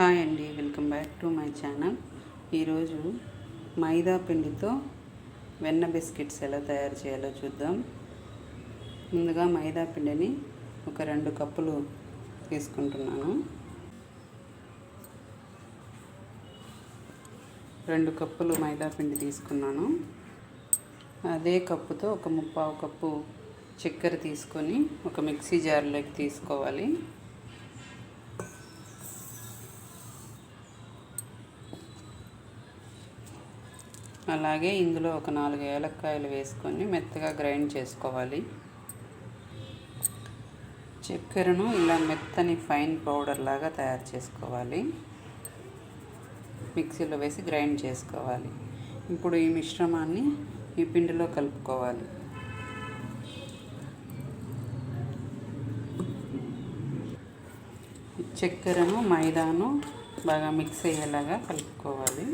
Hi అండి welcome back to my channel. ఈరోజు మైదా పిండితో వెన్న బిస్కెట్స్ ఎలా తయారు చేయాలో చూద్దాం. ముందుగా మైదా పిండిని ఒక రెండు కప్పులు తీసుకుంటున్నాను. రెండు కప్పులు మైదా పిండి తీసుకున్నాను. అదే కప్పుతో ఒక ముప్పావు కప్పు చక్కెర తీసుకొని ఒక మిక్సీ జార్లోకి తీసుకోవాలి. అలాగే ఇందులో ఒక నాలుగు ఏలక్కాయలు వేసుకొని మెత్తగా గ్రైండ్ చేసుకోవాలి. చక్కెరను ఇలా మెత్తని ఫైన్ పౌడర్ లాగా తయారు చేసుకోవాలి. మిక్సీలో వేసి గ్రైండ్ చేసుకోవాలి. ఇప్పుడు ఈ మిశ్రమాన్ని ఈ పిండిలో కలుపుకోవాలి. చక్కెరను మైదాను బాగా మిక్స్ అయ్యేలాగా కలుపుకోవాలి.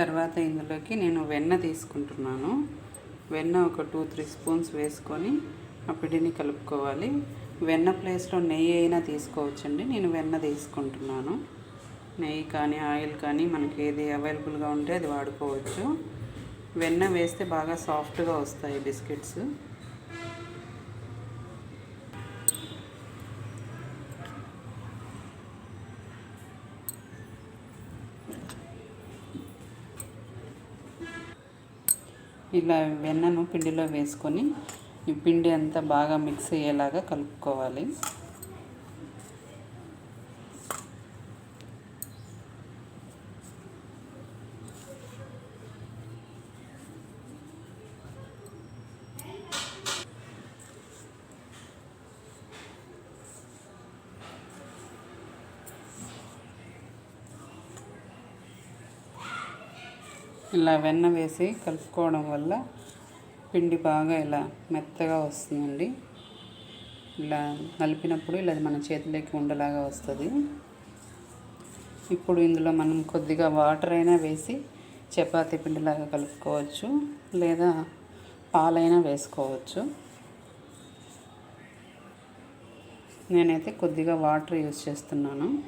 తర్వాత ఇందులోకి నేను వెన్న తీసుకుంటున్నాను. వెన్న ఒక టూ త్రీ స్పూన్స్ వేసుకొని ఆ పిండిని కలుపుకోవాలి. వెన్న ప్లేస్లో నెయ్యి అయినా తీసుకోవచ్చండి. నేను వెన్న తీసుకుంటున్నాను. నెయ్యి కానీ ఆయిల్ కానీ మనకి ఏది అవైలబుల్గా ఉంటే అది వాడుకోవచ్చు. వెన్న వేస్తే బాగా సాఫ్ట్గా వస్తాయి బిస్కెట్స్. ఇలా వెన్నను పిండిలో వేసుకొని ఈ పిండి అంతా బాగా మిక్స్ అయ్యేలాగా కలుపుకోవాలి. ఇలా వెన్న వేసి కలుపుకోవడం వల్ల పిండి బాగా ఇలా మెత్తగా వస్తుందండి. ఇలా కలిపినప్పుడు ఇలా మన చేతిలోకి ఉండలాగా వస్తుంది. ఇప్పుడు ఇందులో మనం కొద్దిగా వాటర్ అయినా వేసి చపాతీ పిండిలాగా కలుపుకోవచ్చు లేదా పాలైనా వేసుకోవచ్చు. నేనైతే కొద్దిగా వాటర్ యూస్ చేస్తున్నాను.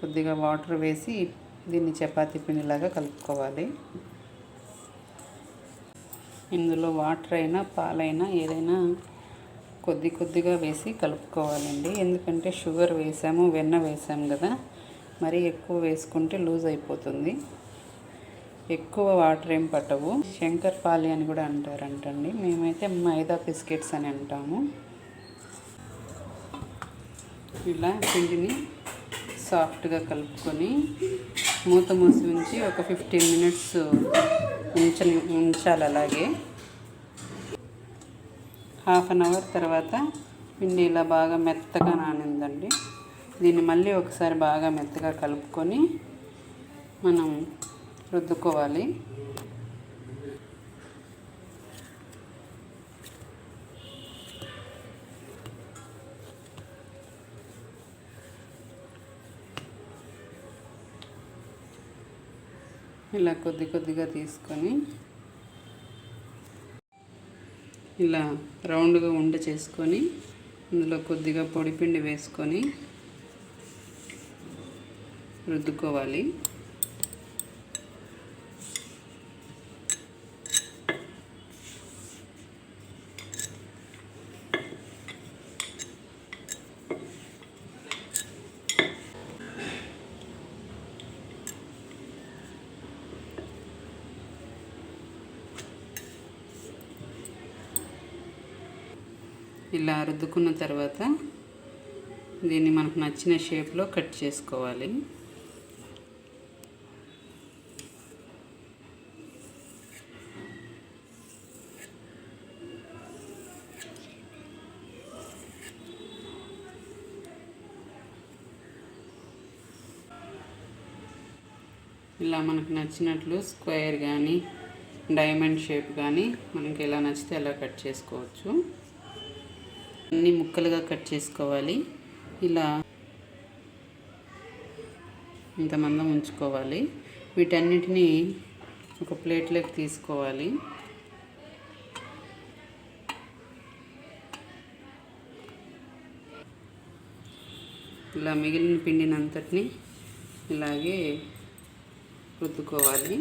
కొద్దిగా వాటర్ వేసి దీన్ని చపాతీ పిండిలాగా కలుపుకోవాలి. ఇందులో వాటర్ అయినా పాలైనా ఏదైనా కొద్ది కొద్దిగా వేసి కలుపుకోవాలండి. ఎందుకంటే షుగర్ వేసాము వెన్న వేసాము కదా మరీ ఎక్కువ వేసుకుంటే లూజ్ అయిపోతుంది. ఎక్కువ వాటర్ ఏం పట్టవు. శంకర్ పాలి అని కూడా అంటారంటండి. మేమైతే మైదా బిస్కెట్స్ అని అంటాము. ఇలా పిండిని సాఫ్ట్గా కలుపుకొని మూత మూసి ఉంచి ఒక ఫిఫ్టీన్ మినిట్స్ ఉంచని ఉంచాలి అలాగే. హాఫ్ అన్ అవర్ తర్వాత పిండి ఇలా బాగా మెత్తగా నానిందండి. దీన్ని మళ్ళీ ఒకసారి బాగా మెత్తగా కలుపుకొని మనం రుద్దుకోవాలి. ఇలా కొద్ది కొద్దిగా తీసుకొని ఇలా రౌండ్గా ఉండ చేసుకొని ఇందులో కొద్దిగా పొడిపిండి వేసుకొని రుద్దుకోవాలి. ఇలా రుద్దుకున్న తర్వాత దీన్ని మనకు నచ్చిన షేప్లో కట్ చేసుకోవాలి. ఇలా మనకు నచ్చినట్లు స్క్వేర్ కానీ డైమండ్ షేప్ కానీ మనకి ఎలా నచ్చితే అలా కట్ చేసుకోవచ్చు. అన్ని ముక్కలుగా కట్ చేసుకోవాలి. ఇలా ఇంతమందం ఉంచుకోవాలి. వీటన్నిటినీ ఒక ప్లేట్లోకి తీసుకోవాలి. ఇలా మిగిలిన పిండినంతటిని ఇలాగే రుద్దుకోవాలి.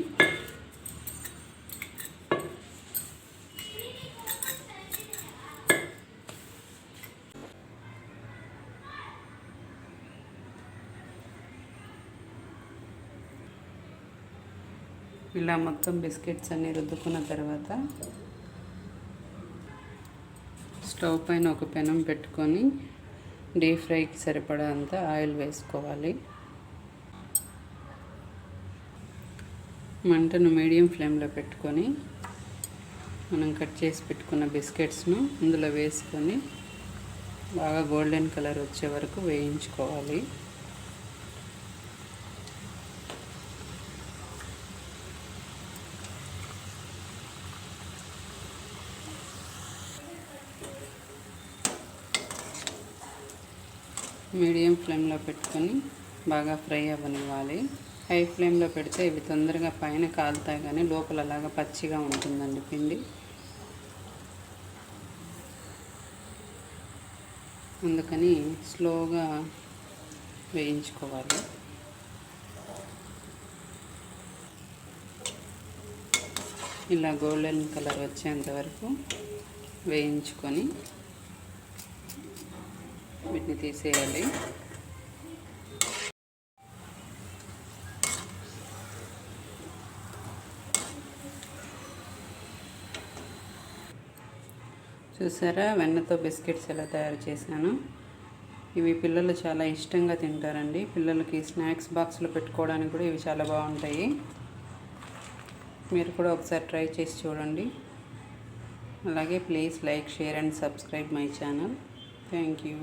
ఇలా మొత్తం బిస్కెట్స్ అన్ని రుద్దుకున్న తర్వాత స్టవ్ పైన ఒక పెనం పెట్టుకొని డీప్ ఫ్రైకి సరిపడా అంత ఆయిల్ వేసుకోవాలి. మంటను మీడియం ఫ్లేమ్లో పెట్టుకొని మనం కట్ చేసి పెట్టుకున్న బిస్కెట్స్ను ఇందులో వేసుకొని బాగా గోల్డెన్ కలర్ వచ్చే వరకు వేయించుకోవాలి. మీడియం ఫ్లేమ్లో పెట్టుకొని బాగా ఫ్రై అవ్వనివ్వాలి. హై ఫ్లేమ్లో పెడితే ఇవి తొందరగా పైన కాలుతాయి కానీ లోపల అలాగా పచ్చిగా ఉంటుందండి పిండి. అందుకని స్లోగా వేయించుకోవాలి. ఇలా గోల్డెన్ కలర్ వచ్చేంత వరకు వేయించుకొని వీటిని తీసేయాలి. చూసారా? వెన్నతో బిస్కెట్స్ ఎలా తయారు చేశాను. ఇవి పిల్లలు చాలా ఇష్టంగా తింటారండి. పిల్లలకి స్నాక్స్ బాక్స్లో పెట్టుకోవడానికి కూడా ఇవి చాలా బాగుంటాయి. మీరు కూడా ఒకసారి ట్రై చేసి చూడండి. అలాగే please like share and subscribe my channel. Thank you.